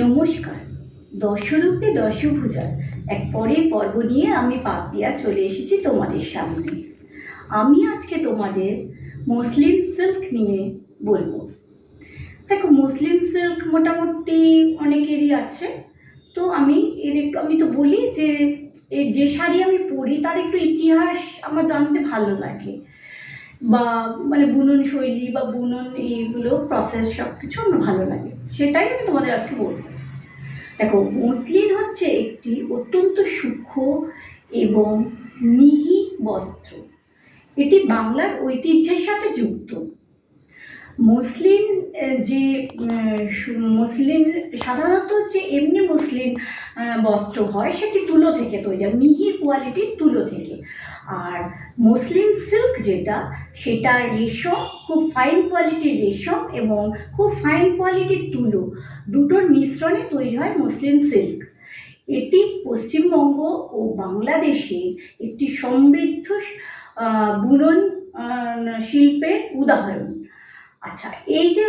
নমস্কার। দশরূপে দশভূজার এক পরের পর্ব নিয়ে আমি পাপিয়া চলে এসেছি তোমাদের সামনে। আমি আজকে তোমাদের মুসলিম সিল্ক নিয়ে বলব। দেখো, মুসলিম সিল্ক মোটামুটি অনেকেরই আছে। তো আমি এর একটু, আমি তো বলি যে যে শাড়ি আমি পরি, তার একটু ইতিহাস আমার জানতে ভালো লাগে। বা মানে বুনন শৈলী বা বুনন এইগুলো প্রসেস সব কিছু আমার ভালো লাগে। সেটাই আমি তোমাদের আজকে বলব। দেখো মসলিন হচ্ছে একটি অত্যন্ত সূক্ষ্ম এবং মিহি বস্ত্র। এটি বাংলার ঐতিহ্যের সাথে যুক্ত। মসলিন আহ, যে মুসলিম সাধারণত যে এমনি মুসলিম বস্ত্র হয় সেটি তুলো থেকে তৈরি হয় মিহি কোয়ালিটির তুলো থেকে। আর মুসলিম সিল্ক যেটা সেটা রেশম খুব ফাইন কোয়ালিটির রেশম এবং খুব ফাইন কোয়ালিটির তুলো দুটোর মিশ্রণে তৈরি হয় মুসলিম সিল্ক। এটি পশ্চিমবঙ্গ ও বাংলাদেশে একটি সমৃদ্ধ বুনন শিল্পের উদাহরণ। আচ্ছা এই যে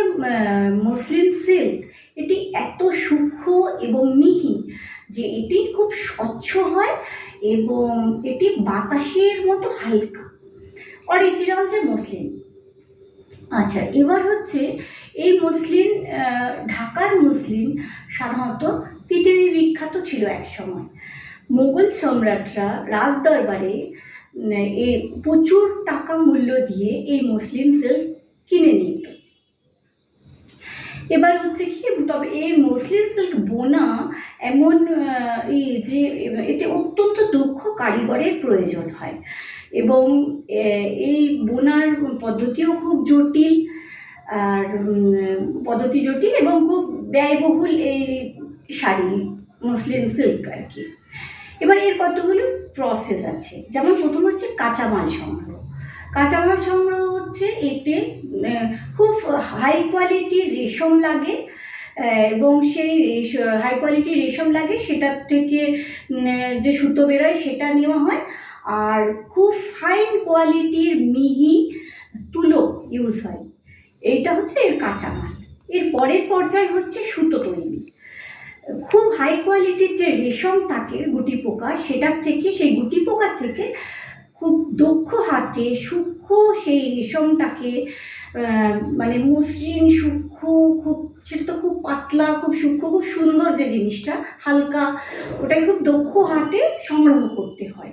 মসলিন সিল্ক এটি এত সূক্ষ্ম এবং মিহি যে এটি খুব স্বচ্ছ হয় এবং এটি বাতাসের মতো হালকা। অরিজিনাল যে মসলিন আচ্ছা এবার হচ্ছে এই মসলিন আহ, ঢাকার মসলিন সাধারণত পৃথিবী বিখ্যাত ছিল এক সময় মোগল সম্রাটরা রাজদরবারে এ প্রচুর টাকা মূল্য দিয়ে এই মুসলিম সিল্ক কিনে নিত এবার হচ্ছে কি, তবে এই মুসলিম সিল্ক বোনা এমন এই যে, এতে অত্যন্ত দক্ষ কারিগরের প্রয়োজন হয়। এবং এই বোনার পদ্ধতিও খুব জটিল, আর পদ্ধতি জটিল এবং খুব ব্যয়বহুল এই শাড়ি, মুসলিম সিল্ক আর কি। এবার এর কতগুলো প্রসেস আছে? যেমন প্রথম হচ্ছে কাঁচামাল সংগ্রহ। কাঁচামাল সংগ্রহ হচ্ছে, এতে খুব হাই কোয়ালিটির রেশম লাগে এবং সেই হাই কোয়ালিটির রেশম লাগে, সেটার থেকে যে সুতো বেরোয় সেটা নেওয়া হয়। আর খুব ফাইন কোয়ালিটির মিহি তুলো ইউজ হয়। এইটা হচ্ছে এর কাঁচামাল। এর পরের পর্যায় হচ্ছে সুতো তৈরি। খুব হাই কোয়ালিটির যে রেশম থাকে গুটি পোকা, সেটার থেকে, সেই গুটি পোকার থেকে খুব দক্ষ হাতে সূক্ষ্ম সেই রেশমটাকে মানে মসৃণ, সূক্ষ্ম, খুব, সেটা তো খুব পাতলা, খুব সূক্ষ্ম, খুব সুন্দর যে জিনিসটা, হালকা, ওটাকে খুব দক্ষ হাতে সংগ্রহ করতে হয়।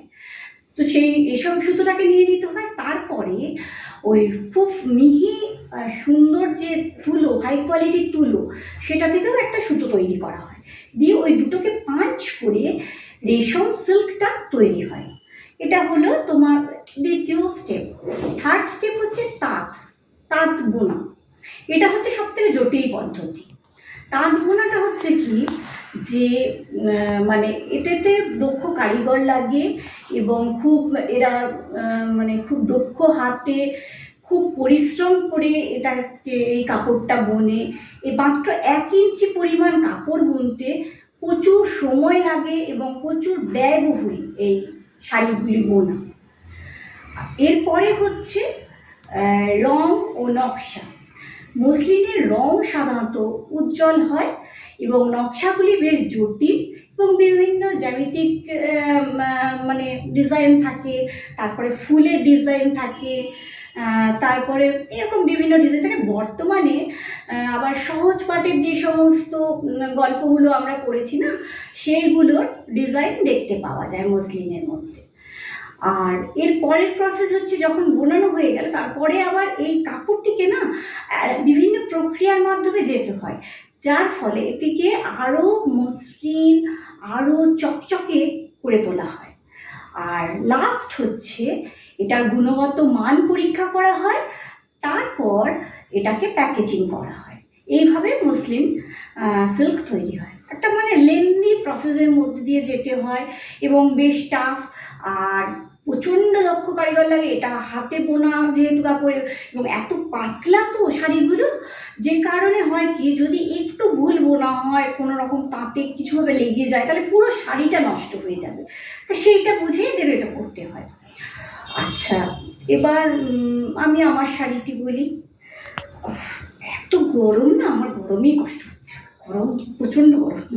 তো সেই রেশম সুতোটাকে নিয়ে নিতে হয়, তারপরে ওই খুব মিহি সুন্দর যে তুলো হাই কোয়ালিটির তুলো, সেটা থেকেও একটা সুতো তৈরি করা হয়। দিয়ে ওই দুটোকে পাঁচ করে রেশম সিল্কটা তৈরি হয়। এটা হলো তোমার দ্বিতীয় স্টেপ থার্ড স্টেপ হচ্ছে তাঁত তাঁত বোনা। এটা হচ্ছে সব থেকে জটিল পদ্ধতি। তাঁত বোনাটা হচ্ছে কি? যে মানে এতেতে দক্ষ কারিগর লাগে এবং খুব এরা মানে খুব দক্ষ হাতে খুব পরিশ্রম করে এটাকে এই কাপড়টা বোনে। এ মাত্র এক ইঞ্চি পরিমাণ কাপড় বুনতে প্রচুর সময় লাগে এবং প্রচুর ব্যয়বহুল এই শাড়িগুলি বোনা এরপরে হচ্ছে রং ও নকশা। মসলিনের রং সাধারণত উজ্জ্বল হয় এবং নকশাগুলি বেশ জটিল। এবং বিভিন্ন জ্যামিতিক মানে ডিজাইন থাকে, তারপরে ফুলের ডিজাইন থাকে তারপরে এরকম বিভিন্ন ডিজাইন থাকে। বর্তমানে আবার সহজ পাঠের যে সমস্ত গল্পগুলো আমরা পড়েছি না, সেইগুলোর ডিজাইন দেখতে পাওয়া যায় মসলিনের মধ্যে। আর এর পরের প্রসেস হচ্ছে যখন বোনানো হয়ে গেল, তারপরে আবার এই কাপড়টিকে না বিভিন্ন প্রক্রিয়ার মাধ্যমে যেতে হয়। যার ফলে এটিকে আরও মসৃণ আরও চকচকে করে তোলা হয়। আর লাস্ট হচ্ছে এটার গুণগত মান পরীক্ষা করা হয়, তারপর এটাকে প্যাকেজিং করা হয়। এইভাবে মুসলিম সিল্ক তৈরি হয়। একটা মানে লেন্দি প্রসেসের মধ্যে দিয়ে যেতে হয় এবং বেশ টাফ আর প্রচণ্ড দক্ষ কারিগর লাগে, এটা হাতে বোনা যেহেতু কাপড়ে এবং এত পাতলা তো শাড়িগুলো, যে কারণে হয় কি, যদি একটু ভুল বোনা হয়, কোনো রকম তাঁতে কিছুভাবে লেগে যায়, তাহলে পুরো শাড়িটা নষ্ট হয়ে যাবে। তো সেইটা বুঝে এদের এটা করতে হয়। আচ্ছা এবার আমি আমার শাড়িটি বলি। এত গরম না, আমার গরমেই কষ্ট হচ্ছে। গরম, প্রচণ্ড গরম।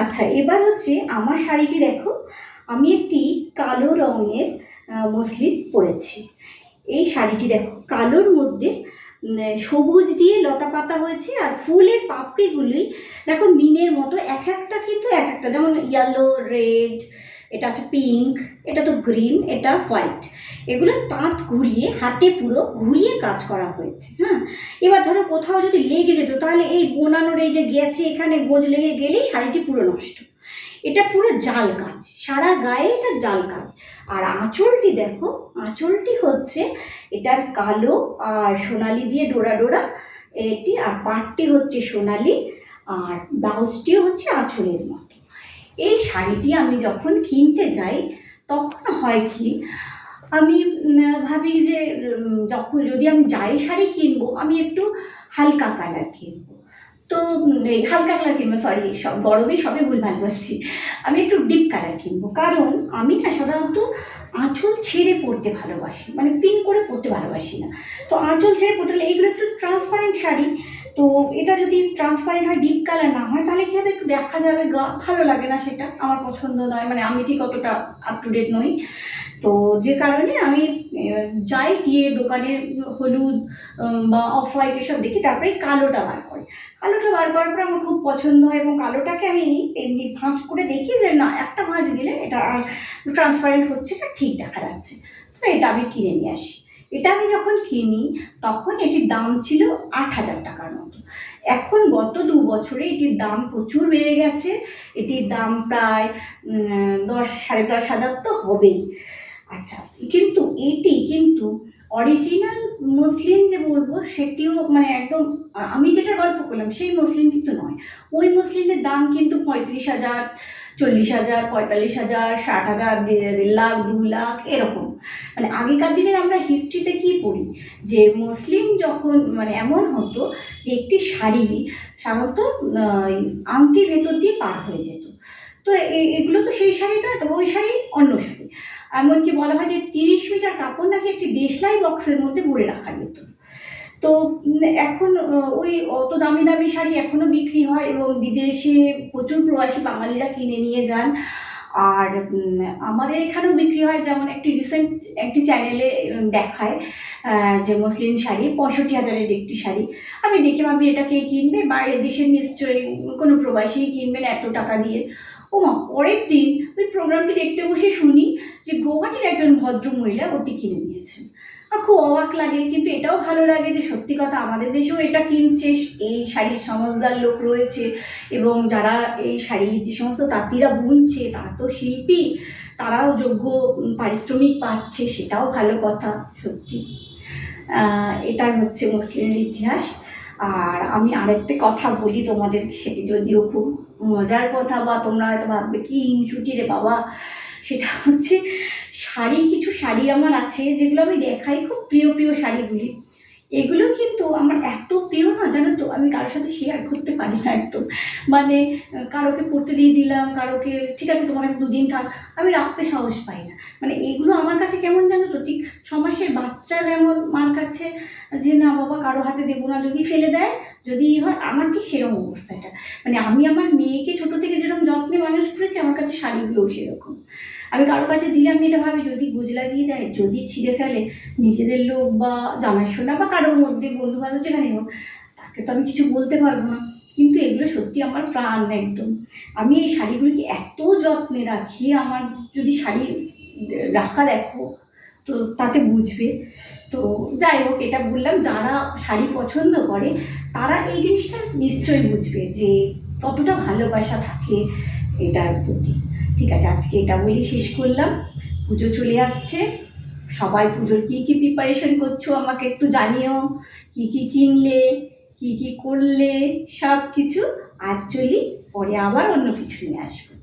আচ্ছা এবার হচ্ছে আমার শাড়িটি দেখো, আমি একটি কালো রঙের মসলিন পরেছি। এই শাড়িটি দেখো, কালোর মধ্যে সবুজ দিয়ে লতা পাতা হয়েছে আর ফুলের পাপড়িগুলি দেখো মিনের মতো, এক একটা কিন্তু এক একটা। যেমন ইয়েলো রেড এটা আছে পিঙ্ক এটা তো গ্রিন এটা হোয়াইট এগুলো তাঁত ঘুরিয়ে, হাতে পুরো ঘুরিয়ে কাজ করা হয়েছে হ্যাঁ? এবার ধরো কোথাও যদি লেগে যেত, তাহলে এই বোনানোর এই যে গেছে এখানে গোজ লেগে গেলেই শাড়িটি পুরো নষ্ট। এটা পুরো জাল কাজ, সারা গায়ে এটা জাল কাজ। আর আঁচলটি দেখো, আঁচলটি হচ্ছে এটার কালো আর সোনালি দিয়ে ডোরা ডোরা এটি, আর পাটটি হচ্ছে সোনালি, আর ব্লাউজটিও হচ্ছে আঁচলের মতো। এই শাড়িটি আমি যখন কিনতে যাই, তখন হয় কি আমি ভাবি যে যখন যদি আমি যাই শাড়ি কিনবো, আমি একটু হালকা কালার কিনবো। তো হালকা কালার কিনবো সরি সব গরমে সবে ভুলভাল বলছি আমি একটু ডিপ কালার কিনবো। কারণ আমি না সাধারণত আঁচল ছেড়ে পরতে ভালোবাসি। মানে পিন করে পরতে ভালোবাসি না। তো আঁচল ছেড়ে পরতে হলে এইগুলো একটু ট্রান্সপারেন্ট শাড়ি। তো এটা যদি ট্রান্সপারেন্ট হয় ডিপ কালার না হয়, তাহলে কী হবে একটু দেখা যাবে? গা, ভালো লাগে না সেটা? আমার পছন্দ নয়। মানে আমি ঠিক অতটা আপ টু ডেট নই। তো যে কারণে আমি যাই গিয়ে দোকানে হলুদ বা অফ হোয়াইট এসব দেখি, তারপরে কালোটা বার করে। কালোটা বার করার পরে আমার খুব পছন্দ হয় এবং কালোটাকে আমি এমনি ভাঁজ করে দেখি যে, না, একটা ভাঁজ দিলে এটা আর ট্রান্সপারেন্ট হচ্ছে এটা ঠিক দেখা যাচ্ছে। তো এটা আমি কিনে নিয়ে আসি। এটা আমি যখন কিনি, তখন এটির দাম ছিল আট হাজার টাকার মতো। এখন গত দু বছরে এটির দাম প্রচুর বেড়ে গেছে। এটির দাম প্রায় দশ, সাড়ে দশ হাজার তো হবেই। আচ্ছা কিন্তু এটি কিন্তু অরিজিনাল মুসলিম যে বলব, সেটিও মানে একদম, আমি যেটা গল্প করলাম, সেই মুসলিম কিন্তু নয়। ওই মুসলিমের দাম কিন্তু পঁয়ত্রিশ হাজার, চল্লিশ হাজার, পঁয়তাল্লিশ হাজার, ষাট হাজার দেড় লাখ, দু লাখ, এরকম। মানে আগেকার দিনের আমরা হিস্ট্রিতে কি পড়ি? যে মুসলিম যখন মানে এমন হতো যে একটি শাড়ি সাধারণত আংটির ভেতর দিয়ে পার হয়ে যেত। তো এগুলো তো সেই শাড়ি নয় তো ওই শাড়ি অন্য শাড়ি। এমনকি বলা হয় যে তিরিশ মিটার কাপড় নাকি একটি দেশলাই বক্সের মধ্যে ভরে রাখা যেত। তো এখন ওই অত দামি দামি শাড়ি এখনও বিক্রি হয় এবং বিদেশে প্রচুর প্রবাসী বাঙালিরা কিনে নিয়ে যান। আর আমাদের এখানেও বিক্রি হয় যেমন একটি রিসেন্ট একটি চ্যানেলে দেখায় যে মুসলিম শাড়ি, পঁয়ষট্টি হাজারের একটি শাড়ি। আমি দেখে, ভাবি, এটা কে কিনবে? বাইরের দেশের নিশ্চয়ই কোনো প্রবাসী কিনবেন এত টাকা দিয়ে। ও মা, পরের দিন ওই প্রোগ্রামটি দেখতে বসে শুনি যে গৌহাটির একজন ভদ্র মহিলা ওটি কিনে নিয়েছেন আর খুব অবাক লাগে, কিন্তু এটাও ভালো লাগে যে সত্যি কথা আমাদের দেশেও এটা কিনছে। এই শাড়ির সমজদার লোক রয়েছে এবং যারা এই শাড়ির যে সমস্ত তাঁতিরা বুনছে, তারা তো শিল্পী, তারাও যোগ্য পারিশ্রমিক পাচ্ছে, সেটাও ভালো কথা, সত্যি। এটাই হচ্ছে মুসলিমের ইতিহাস। আর আমি আরেকটা কথা বলি তোমাদের সেটি যদিও খুব মজার কথা বা তোমরা হয়তো ভাববে, কি হিংসুটি রে বাবা? সেটা হচ্ছে শাড়ি, কিছু শাড়ি আমার আছে যেগুলো আমি দেখাই খুব প্রিয় প্রিয় শাড়িগুলি। এগুলো কিন্তু আমার এত প্রিয় না জানো তো, আমি কারোর সাথে শেয়ার করতে পারি না একদম। মানে কারোকে পড়তে দিয়ে দিলাম, কারোকে, ঠিক আছে, তোমার কাছে দুদিন থাক। আমি রাখতে সাহস পাই না। মানে এগুলো আমার কাছে কেমন জানো তো, ঠিক ছ মাসের বাচ্চা যেমন মার কাছে যে, না বাবা, কারও হাতে দেবো না। যদি ফেলে দেয়, যদি হয়, আমার ঠিক সেরকম অবস্থা এটা। মানে আমি আমার মেয়েকে ছোট থেকে যেরকম যত্নে মানুষ করেছি, আমার কাছে শাড়িগুলোও সেরকম। আমি কারও কাছে দিলে আমি এটা ভাবি যদি গোজ লাগিয়ে দেয়, যদি ছিঁড়ে ফেলে, নিজেদের লোক বা জানাশোনা বা কারোর মধ্যে বন্ধু বান্ধব যেখানে হোক, তাকে তো আমি কিছু বলতে পারব না। কিন্তু এগুলো সত্যি আমার প্রাণ একদম। আমি এই শাড়িগুলিকে এত যত্নে রাখি, আমার যদি শাড়ি রাখা দেখো, তো তাতে বুঝবে। তো যাই হোক, এটা বললাম, যারা শাড়ি পছন্দ করে, তারা এই জিনিসটা নিশ্চয়ই বুঝবে যে কতটা ভালোবাসা থাকে এটার প্রতি। ঠিক আছে, আজকে এটা বলি শেষ করলাম। পুজো চলে আসছে। সবাই পুজোর কী কী প্রিপারেশন করছ আমাকে একটু জানিও। কী কী কিনলে, কী কী করলে সব কিছু আজ চলি, পরে আবার অন্য কিছু নিয়ে আসব।